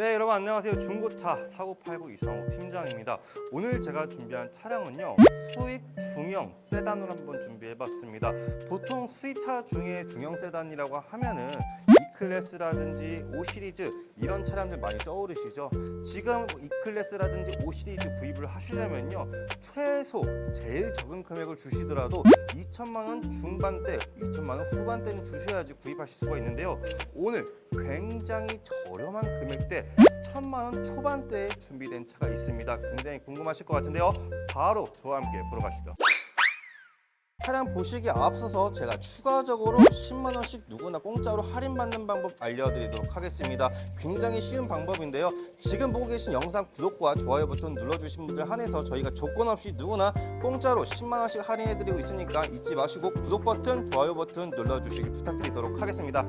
네 여러분 안녕하세요. 중고차 사고팔구 이상호 팀장입니다. 오늘 제가 준비한 차량은요 수입 중형 세단으로 한번 준비해 봤습니다. 보통 수입차 중에 중형 세단이라고 하면은 E클래스라든지 5 시리즈 이런 차량들 많이 떠오르시죠 지금 E클래스라든지 5 시리즈 구입을 하시려면요 최소 제일 적은 금액을 주시더라도 2천만 원 중반대 2천만 원 후반대는 주셔야지 구입하실 수가 있는데요 오늘 굉장히 저렴한 금액대 천만 원 초반대에 준비된 차가 있습니다. 굉장히 궁금하실 것 같은데요. 바로 저와 함께 보러 가시죠. 차량 보시기에 앞서서 제가 추가적으로 10만 원씩 누구나 공짜로 할인받는 방법 알려드리도록 하겠습니다. 굉장히 쉬운 방법인데요. 지금 보고 계신 영상 구독과 좋아요 버튼 눌러주신 분들 한해서 저희가 조건 없이 누구나 공짜로 10만 원씩 할인해드리고 있으니까 잊지 마시고 구독 버튼, 좋아요 버튼 눌러주시길 부탁드리도록 하겠습니다.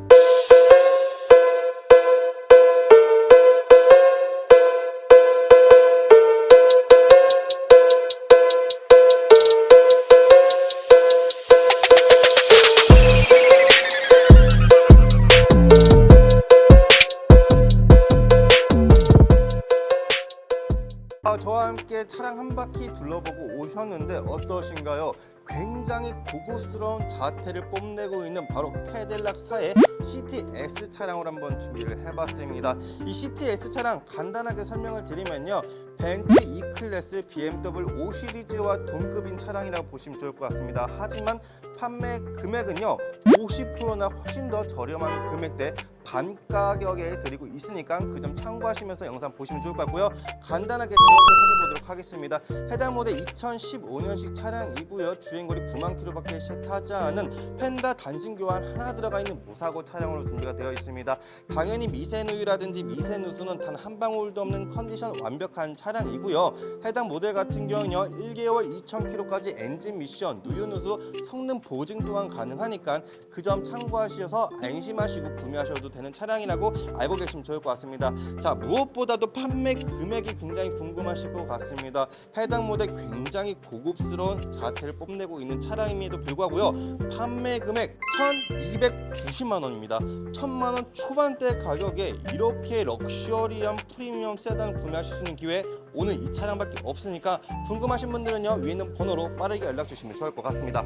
차량 한 바퀴 둘러보고 오셨는데 어떠신가요? 굉장히 고급스러운 자태를 뽐내고 있는 바로 캐딜락사의 CTS 차량을 한번 준비를 해봤습니다. 이 CTS 차량 간단하게 설명을 드리면요. 벤츠 E클래스, BMW 5 시리즈와 동급인 차량이라고 보시면 좋을 것 같습니다. 하지만 판매 금액은요. 50%나 훨씬 더 저렴한 금액대 반 가격에 드리고 있으니까 그 점 참고하시면서 영상 보시면 좋을 것 같고요. 간단하게 제어를 살펴보도록 하겠습니다. 해당 모델 2015년식 차량이고요. 주행 거리 9만 킬로밖에 채 타지 않은 펜다 단신 교환 하나 들어가 있는 무사고 차량으로 준비가 되어 있습니다. 당연히 미세누유라든지 미세누수는 단 한 방울도 없는 컨디션 완벽한 차량이고요. 해당 모델 같은 경우는요. 1개월 2,000km까지 엔진 미션, 누유누수 성능 보증 또한 가능하니까 그 점 참고하셔서 안심하시고 구매하셔도 되는 차량이라고 알고 계시면 좋을 것 같습니다. 자 무엇보다도 판매 금액이 굉장히 궁금하실 것 같습니다. 해당 모델 굉장히 고급스러운 자태를 뽐내 고 있는 차량임에도 불구하고요. 판매 금액 1,290만 원입니다. 1,000만 원 초반대 가격에 이렇게 럭셔리한 프리미엄 세단을 구매하실 수 있는 기회 오늘 이 차량밖에 없으니까 궁금하신 분들은요 위에 있는 번호로 빠르게 연락 주시면 좋을 것 같습니다.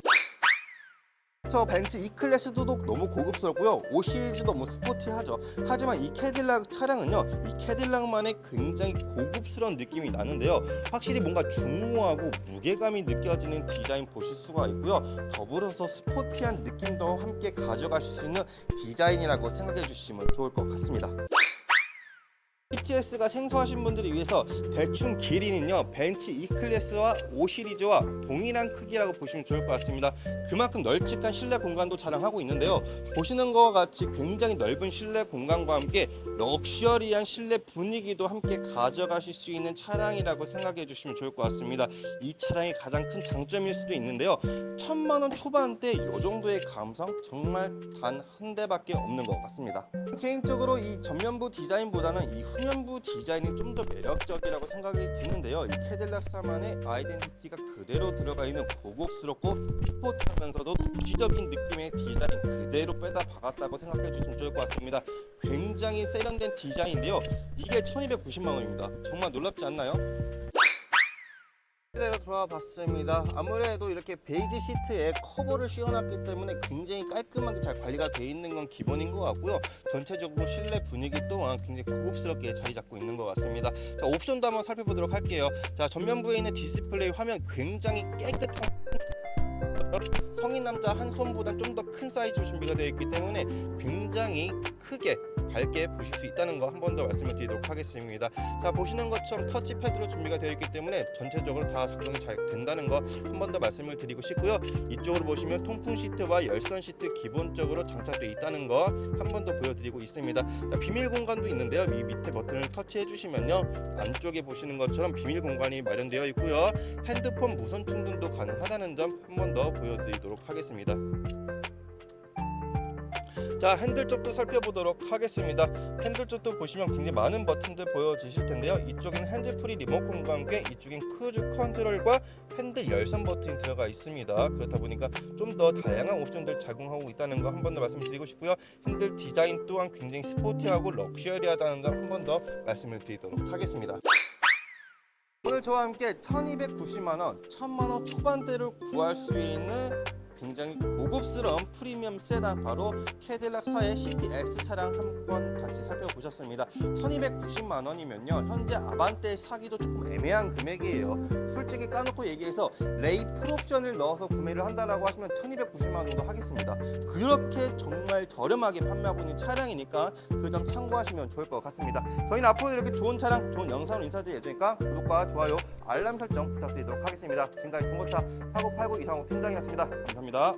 저 벤츠 E클래스도 너무 고급스럽고요. 5 시리즈도 너무 스포티하죠. 하지만 이 캐딜락 차량은요. 이 캐딜락만의 굉장히 고급스러운 느낌이 나는데요. 확실히 뭔가 중후하고 무게감이 느껴지는 디자인 보실 수가 있고요. 더불어서 스포티한 느낌도 함께 가져가실 수 있는 디자인이라고 생각해 주시면 좋을 것 같습니다. PTS가 생소하신 분들을 위해서 대충 길이는요 벤츠 E클래스와 5 시리즈와 동일한 크기라고 보시면 좋을 것 같습니다. 그만큼 널찍한 실내 공간도 자랑하고 있는데요. 보시는 것과 같이 굉장히 넓은 실내 공간과 함께 럭셔리한 실내 분위기도 함께 가져가실 수 있는 차량이라고 생각해 주시면 좋을 것 같습니다. 이 차량의 가장 큰 장점일 수도 있는데요. 천만 원 초반대 이 정도의 감성 정말 단 한 대밖에 없는 것 같습니다. 개인적으로 이 전면부 디자인보다는 이 후면 부 디자인이 좀 더 매력적이라고 생각이 드는데요. 이 캐딜락사만의 아이덴티티가 그대로 들어가 있는 고급스럽고 스포트하면서도 도시적인 느낌의 디자인 그대로 빼다 박았다고 생각해 주시면 좋을 것 같습니다. 굉장히 세련된 디자인인데요. 이게 1290만 원입니다. 정말 놀랍지 않나요? 그대로 돌아와 봤습니다. 아무래도 이렇게 베이지 시트에 커버를 씌워놨기 때문에 굉장히 깔끔하게 잘 관리가 돼 있는 건 기본인 것 같고요. 전체적으로 실내 분위기 또한 굉장히 고급스럽게 자리 잡고 있는 것 같습니다. 자, 옵션도 한번 살펴보도록 할게요. 자, 전면부에 있는 디스플레이 화면 굉장히 깨끗한 성인 남자 한 손보다 좀 더 큰 사이즈로 준비가 되어 있기 때문에 굉장히 크게 밝게 보실 수 있다는 거 한 번 더 말씀을 드리도록 하겠습니다. 자 보시는 것처럼 터치패드로 준비가 되어 있기 때문에 전체적으로 다 작동이 잘 된다는 거 한 번 더 말씀을 드리고 싶고요. 이쪽으로 보시면 통풍 시트와 열선 시트 기본적으로 장착되어 있다는 거 한 번 더 보여드리고 있습니다. 자, 비밀 공간도 있는데요. 이 밑에 버튼을 터치해 주시면요. 안쪽에 보시는 것처럼 비밀 공간이 마련되어 있고요. 핸드폰 무선 충전도 가능하다는 점 한 번 더 보여드리도록 하겠습니다. 자 핸들 쪽도 살펴보도록 하겠습니다. 핸들 쪽도 보시면 굉장히 많은 버튼들 보여지실 텐데요. 이쪽에는 핸즈프리 리모컨과 함께 이쪽엔 크루즈 컨트롤과 핸들 열선 버튼이 들어가 있습니다. 그렇다 보니까 좀 더 다양한 옵션들 제공하고 있다는 거 한 번 더 말씀드리고 싶고요. 핸들 디자인 또한 굉장히 스포티하고 럭셔리하다는 점 한 번 더 말씀을 드리도록 하겠습니다. 오늘 저와 함께 1290만 원, 1000만 원 초반대를 구할 수 있는 굉장히 고급스러운 프리미엄 세단 바로 캐딜락사의 CTX 차량 한번 같이 살펴보셨습니다. 1290만 원이면요 현재 아반떼 사기도 조금 애매한 금액이에요. 솔직히 까놓고 얘기해서 레이 풀옵션을 넣어서 구매를 한다라고 하시면 1290만 원 정도 하겠습니다. 그렇게 정말 저렴하게 판매하고 있는 차량이니까 그 점 참고하시면 좋을 것 같습니다. 저희는 앞으로 이렇게 좋은 차량, 좋은 영상으로 인사드릴 예정이니까 구독과 좋아요, 알람 설정 부탁드리도록 하겠습니다. 지금까지 중고차 사고 팔고 이상호 팀장이었습니다. 감사합니다. だ